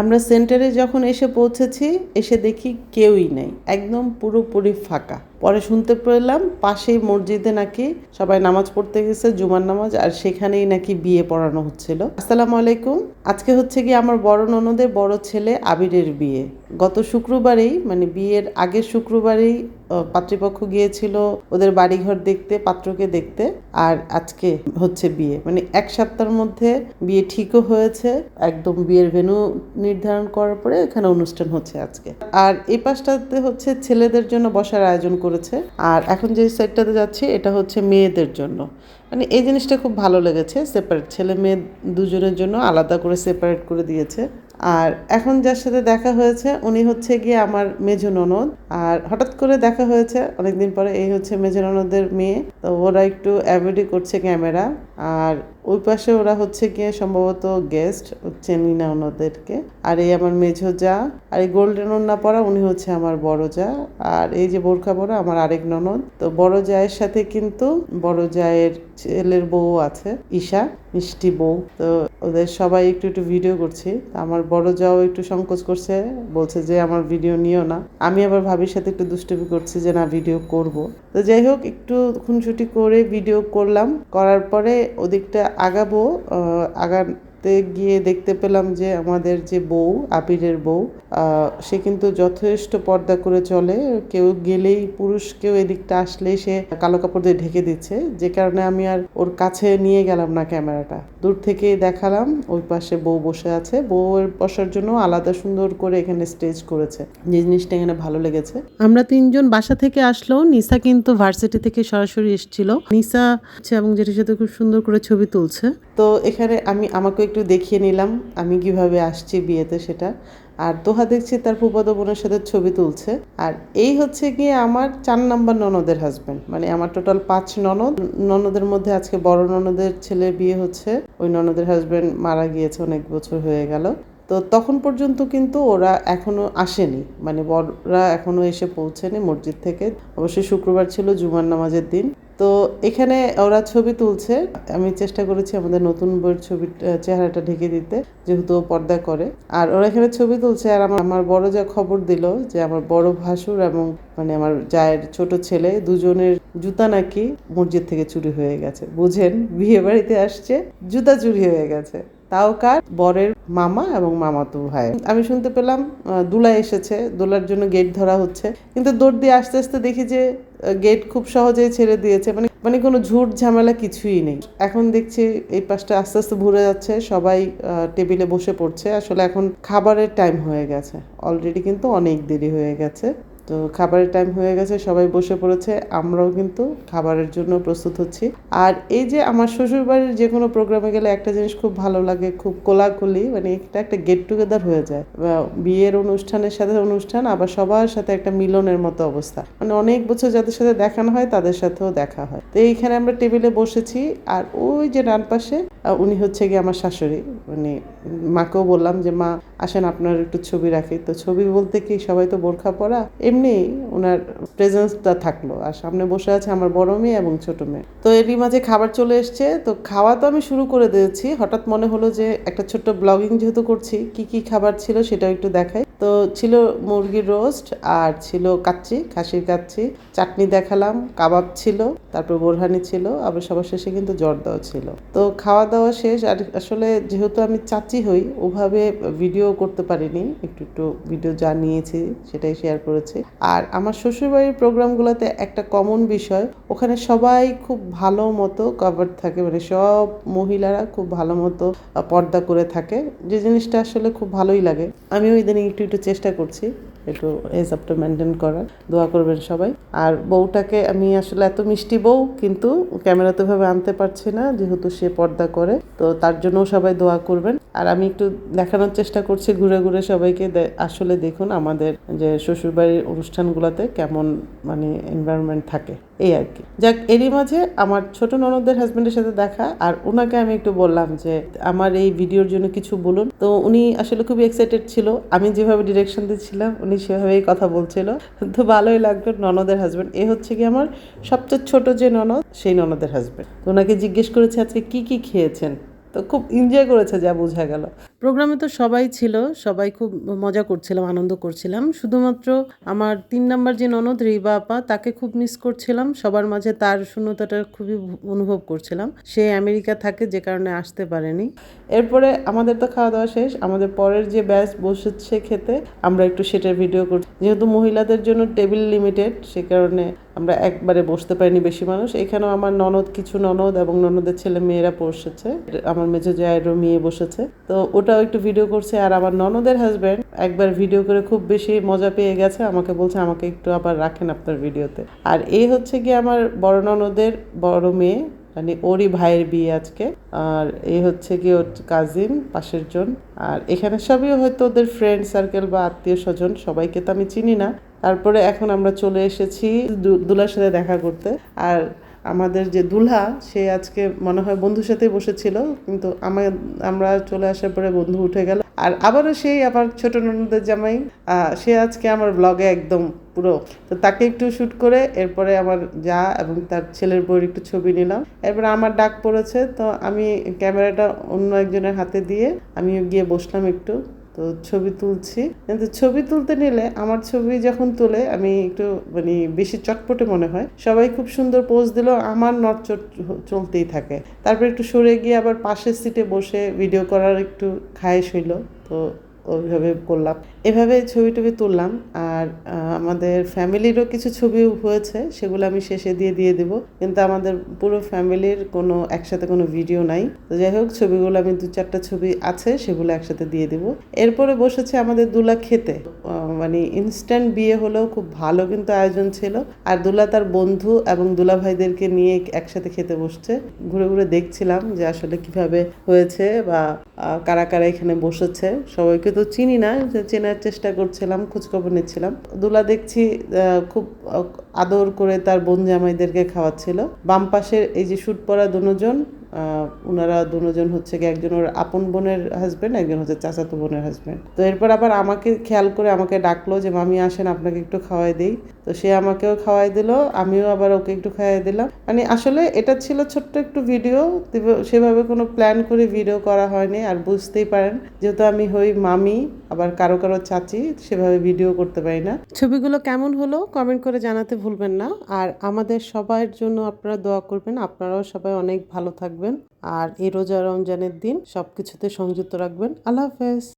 আমরা সেন্টারে যখন এসে পৌঁছেছি এসে দেখি কেউই নেই একদম পুরোপুরি ফাঁকা। পরে শুনতে পেলাম পাশেই মসজিদে নাকি সবাই নামাজ পড়তে গেছে, জুমার নামাজ, আর সেখানেই নাকি বিয়ে পড়ানো হচ্ছিল। আসসালামু আলাইকুম। আজকে হচ্ছে কি আমার বড় ননদের বড় ছেলে আবিরের বিয়ে। গত শুক্রবারেই মানে বিয়ের আগের শুক্রবারেই পাত্রীপক্ষ গিয়েছিল ওদের বাড়িঘর দেখতে, পাত্রকে দেখতে, আর আজকে হচ্ছে বিয়ে। মানে এক সপ্তাহের মধ্যে বিয়ে ঠিকও হয়েছে, একদম বিয়ের ভেন্যু নির্ধারণ করার পরে এখানে অনুষ্ঠান হচ্ছে আজকে। আর এই পাশটাতে হচ্ছে ছেলেদের জন্য বসার আয়োজন করেছে। আর এখন যে সাইডটাতে যাচ্ছি, এটা হচ্ছে মেয়েদের জন্য। মানে এই জিনিসটা খুব ভালো লেগেছে সেপারেট ছেলে মেয়ে দুজনের জন্য আলাদা করে সেপারেট করে দিয়েছে। আর এখন যার সাথে দেখা হয়েছে, উনি হচ্ছে গিয়ে আমার মেজ ননদ। আর হঠাৎ করে দেখা হয়েছে, অনেকদিন পরে এই হচ্ছে মেজ ননদের মেয়ে। তো ওরা একটু অ্যাভয়েডই করছে ক্যামেরা। আর ওই পাশে ওরা হচ্ছে গিয়ে সম্ভবত গেস্ট চেনি না ওনাদেরকে। আর এই আমার মেঝো যা, আর এই গোল্ডেন ওন্না পরা উনি হচ্ছে আমার বড় যা। আর এই যে বোরখা পরা আমার আরেক ননদ। তো বড় জায়ের সাথে কিন্তু বড় জায়ের ছেলের বউ আছে, ঈশা, মিষ্টি বউ। তো ওদের সবাই একটু একটু ভিডিও করছি। আমার বড় যাও একটু সংকোচ করছে, বলছে যে আমার ভিডিও নিও না। আমি আবার ভাবির সাথে একটু দুষ্টুমি করছি যে না, ভিডিও করব। তো যাই হোক, একটু খুনসুটি করে ভিডিও করলাম। করার পরে ওদিকটা আগাবো আগাতে গিয়ে দেখতে পেলাম যে আমাদের যে বউ আবিরের বউ সে কিন্তু যথেষ্ট পর্দা করে চলে। কেউ গেলেই পুরুষ, কেউ এদিকটা আসলেই সে কালো কাপড় দিয়ে ঢেকে দিচ্ছে। যে কারণে আমি আর ওর কাছে নিয়ে গেলাম না ক্যামেরাটা। দূর থেকেই দেখালাম, ওই পাশে বউ বসে আছে। বউয়ের বসার জন্য আলাদা সুন্দর করে এখানে স্টেজ করেছে। যে জিনিসটা এখানে ভালো লেগেছে। আমরা তিনজন বাসা থেকে আসলো। নিসা কিন্তু ভার্সিটি থেকে সরাসরি এসেছিল। নিসা এবং যেটির সাথে খুব সুন্দর করে ছবি তুলছে। তো এখানে আমি আমাকে একটু দেখিয়ে নিলাম, আমি কীভাবে আসছি বিয়েতে সেটা। আর তোহা দেখছি তার ফুফাতো বোনের সাথে ছবি তুলছে। আর এই হচ্ছে গিয়ে আমার চার নাম্বার ননদের হাজবেন্ড মানে আমার টোটাল পাঁচ ননদ। ননদের মধ্যে আজকে বড় ননদের ছেলে বিয়ে হচ্ছে। ওই ননদের হাজবেন্ড মারা গিয়েছে অনেক বছর হয়ে গেল। তো তখন পর্যন্ত কিন্তু ওরা এখনও আসেনি। মানে বড়রা এখনও এসে পৌঁছেনি মসজিদ থেকে। অবশ্যই শুক্রবার ছিল জুমার নামাজের দিন। তো এখানে ওরা ছবি তুলছে। আমি চেষ্টা করেছি আমাদের নতুন বইয়ের ছবি চেহারাটা ঢেকে দিতে, যেহেতু পর্দা করে। আর ওরা এখানে ছবি তুলছে আর আমার আমার বড় যা খবর দিল যে আমার বড় ভাসুর এবং মানে আমার জায়ের ছোট ছেলে দুজনের জুতা নাকি মসজিদ থেকে চুরি হয়ে গেছে। বুঝেন, বিয়ে বাড়িতে আসছে, জুতা চুরি হয়ে গেছে। তাও কার? বরের মামা এবং মামাতো ভাই। আমি শুনতে পেলাম দুলা এসেছে, দোলার জন্য গেট ধরা হচ্ছে। কিন্তু দৌড় দিয়ে আস্তে আস্তে দেখি যে গেট খুব সহজেই ছেড়ে দিয়েছে। মানে মানে কোনো ঝুট ঝামেলা কিছুই নেই। এখন দেখছি এই পাশটা আস্তে আস্তে ভরে যাচ্ছে। সবাই টেবিলে বসে পড়ছে। আসলে এখন খাবারের টাইম হয়ে গেছে। অলরেডি কিন্তু অনেক দেরি হয়ে গেছে। তো খাবারের টাইম হয়ে গেছে, সবাই বসে পড়েছে, আমরাও কিন্তু খাবারের জন্য প্রস্তুত হচ্ছি। আর এই যে আমার শ্বশুর বাড়ির যে কোনো প্রোগ্রামে গেলে একটা জিনিস খুব ভালো লাগে, খুব কোলাকুলি মানে এটা একটা গেট টুগেদার হয়ে যায়। বিয়ের অনুষ্ঠানের সাথে অনুষ্ঠান, আবার সবার সাথে একটা মিলনের মতো অবস্থা। মানে অনেক বছর যাদের সাথে দেখানো হয়, তাদের সাথেও দেখা হয়। তো এইখানে আমরা টেবিলে বসেছি, আর ওই যে ডান পাশে উনি হচ্ছে গিয়ে আমার শাশুড়ি। মানে মাকেও বললাম যে, মা, আসেন, আপনার একটু ছবি রাখি। তো ছবি বলতে কি, সবাই তো বোরখা পরা? এমনি ওনার প্রেজেন্সটা থাকল। আর সামনে বসে আছে আমার বড় মেয়ে এবং ছোট মেয়ে। তো এরই মাঝে খাবার চলে এসছে। তো খাওয়া তো আমি শুরু করে দিয়েছি। হঠাৎ মনে হলো যে একটা ছোট্ট ব্লগিং যেহেতু করছি, কি কি খাবার ছিল সেটাও একটু দেখাই। তো ছিল মুরগির রোস্ট আর ছিল কাচ্চি, খাসির কাচ্চি। চাটনি দেখালাম, কাবাব ছিল, তারপর বোরহানি ছিল, আবার সবার শেষে কিন্তু জর্দাও ছিল। তো খাওয়া দাওয়া শেষ, আর আসলে যেহেতু আমি চাচি হই, ওভাবে ভিডিও করতে পারিনি। একটু একটু ভিডিও যা নিয়েছি, সেটাই শেয়ার করেছি। আর আমার শ্বশুরবাড়ির প্রোগ্রামগুলোতে একটা কমন বিষয়, ওখানে সবাই খুব ভালো মতো কভার থাকে। মানে সব মহিলারা খুব ভালো মতো পর্দা করে থাকে। যে জিনিসটা আসলে খুব ভালোই লাগে। আমিও ইদানিং একটু একটু চেষ্টা করছি। একটু হিসাবটা মেনটেন করার। দোয়া করবেন সবাই। আর বউটাকে আমি আসলে এত মিষ্টি বউ, কিন্তু ক্যামেরাতে ভাবে আনতে পারছি না, যেহেতু সে পর্দা করে। তো তার জন্য সবাই দোয়া করবেন। আর আমি একটু দেখানোর চেষ্টা করছি, ঘুরে ঘুরে সবাইকে আসলে দেখুন আমাদের যে শ্বশুরবাড়ির অনুষ্ঠানগুলোতে কেমন মানে এনভায়রনমেন্ট থাকে। এই আর কি। যাক, এরই মাঝে আমার ছোট ননদের হাজব্যান্ডের সাথে দেখা, আর ওনাকে আমি একটু বললাম যে, আমার এই ভিডিওর জন্য কিছু বলুন। তো উনি আসলে খুবই এক্সাইটেড ছিল। আমি যেভাবে ডিরেকশন দিচ্ছিলাম, উনি সেভাবেই কথা বলছিল। তো ভালোই লাগল ননদের হাজব্যান্ড এ হচ্ছে কি আমার সবচেয়ে ছোট যে ননদ, সেই ননদের হাজব্যান্ড ওনাকে জিজ্ঞেস করেছে, আজকে কি কি খেয়েছেন? তো খুব এনজয় করেছে, যা বোঝা গেল। প্রোগ্রামে তো সবাই ছিল, সবাই খুব মজা করছিলাম, আনন্দ করছিলাম। শুধুমাত্র আমার তিন নাম্বার যে ননদ, রিবা আপা, তাকে খুব মিস করছিলাম। সবার মাঝে তার শূন্যতাটা খুবই অনুভব করছিলাম। সে আমেরিকা থাকে, যে কারণে আসতে পারেনি। এরপরে আমাদের তো খাওয়া দাওয়া শেষ। আমাদের পরের যে ব্যাচ বসেছে খেতে, আমরা একটু সেটার ভিডিও করছি। যেহেতু মহিলাদের জন্য টেবিল লিমিটেড সে কারণে আমরা একবারে বসতে পারিনি বেশি মানুষ। এখানেও আমার ননদ, কিছু ননদ এবং ননদের ছেলে মেয়েরা বসেছে। আমার মেজো জায়েরও মেয়ে বসেছে। তো ওটাও একটু ভিডিও করছে আর আমার ননদের হাজব্যান্ড একবার ভিডিও করে খুব বেশি মজা পেয়ে গেছে। আমাকে বলছে, আমাকে একটু আবার রাখেন আপনার ভিডিওতে আর এই হচ্ছে কি আমার বড় ননদের বড় মেয়ে মানে ওরই ভাইয়ের বিয়ে আজকে। আর এই হচ্ছে কি ওর কাজিন পাশের জন। আর এখানে সবই হয়তো ওদের ফ্রেন্ড সার্কেল বা আত্মীয় স্বজন, সবাইকে তো আমি চিনি না। তারপরে এখন আমরা চলে এসেছি দুলার সাথে দেখা করতে। আর আমাদের যে দুলহা, সে আজকে মনে হয় বন্ধুর সাথে বসেছিল, কিন্তু আমার, আমরা চলে আসার পরে বন্ধু উঠে গেল। আর আবারও সেই আবার ছোট ননদের জামাই সে আজকে আমার ব্লগে একদম পুরো। তো তাকে একটু শ্যুট করে এরপরে আমার যা এবং তার ছেলের বউয়ের একটু ছবি নিলাম। এরপরে আমার ডাক পড়েছে, তো আমি ক্যামেরাটা অন্য একজনের হাতে দিয়ে আমি গিয়ে বসলাম একটু। তো ছবি তুলছি। কিন্তু ছবি তুলতে নিলে আমার ছবি যখন তুলে, আমি একটু মানে বেশি চটপটে মনে হয়। সবাই খুব সুন্দর পোজ দিলেও আমার নটচট চলতেই থাকে। তারপর একটু সরে গিয়ে আবার পাশের সিটে বসে ভিডিও করার একটু খায়েশ হইল, তো ওইভাবে করলাম। এভাবে ছবি টবি তুললাম আর আমাদের ফ্যামিলিরও কিছু ছবি হয়েছে, সেগুলো আমি শেষে দিয়ে দিয়ে দেবো। কিন্তু আমাদের পুরো ফ্যামিলির কোনো, একসাথে কোনো ভিডিও নাই। তো যাই হোক, ছবিগুলো আমি দু চারটা ছবি আছে, সেগুলো একসাথে দিয়ে দেবো। এরপরে বসেছে আমাদের দুলা খেতে। মানে ইনস্ট্যান্ট বিয়ে হলেও খুব ভালো কিন্তু আয়োজন ছিল। আর দুলা তার বন্ধু এবং দুলা ভাইদেরকে নিয়ে একসাথে খেতে বসছে। ঘুরে ঘুরে দেখছিলাম যে আসলে কীভাবে হয়েছে বা কারা কারা এখানে বসেছে। সবাইকে তো চিনি না, যে চেনার চেষ্টা করছিলাম, খোঁজখবর নিচ্ছিলাম। দুলা দেখছি খুব আদর করে তার বোন জামাইদেরকে খাওয়াচ্ছিল। বাম পাশের এই যে শ্যুট পরা দুজন ওনারা দুজন হচ্ছে গিয়ে একজন ওর আপন বোনের হাজব্যান্ড একজন হচ্ছে চাচাতো বোনের হাজব্যান্ড তো এরপর আবার আমাকে খেয়াল করে আমাকে ডাকলো যে, মামি আসেন, আপনাকে একটু খাওয়াই দিই। তো সে আমাকেও খাওয়াই দিল, আমিও আবার ওকে একটু খাওয়াই দিলাম। মানে আসলে এটা ছিল ছোট্ট একটু ভিডিও সেভাবে কোনো প্ল্যান করে ভিডিও করা হয়নি, আর বুঝতেই পারেন, যেহেতু আমি হই মামি, আবার কারও কারও চাচি, সেভাবে ভিডিও করতে পারি না। ছবিগুলো কেমন হলো কমেন্ট করে জানাতে ভুলবেন না, আর আমাদের সবার জন্য আপনারা দোয়া করবেন, আপনারাও সবাই অনেক ভালো থাকবেন, আর এই রোজা রমজানের দিন সবকিছুতে সংযুক্ত রাখবেন। আল্লাহ হাফেজ।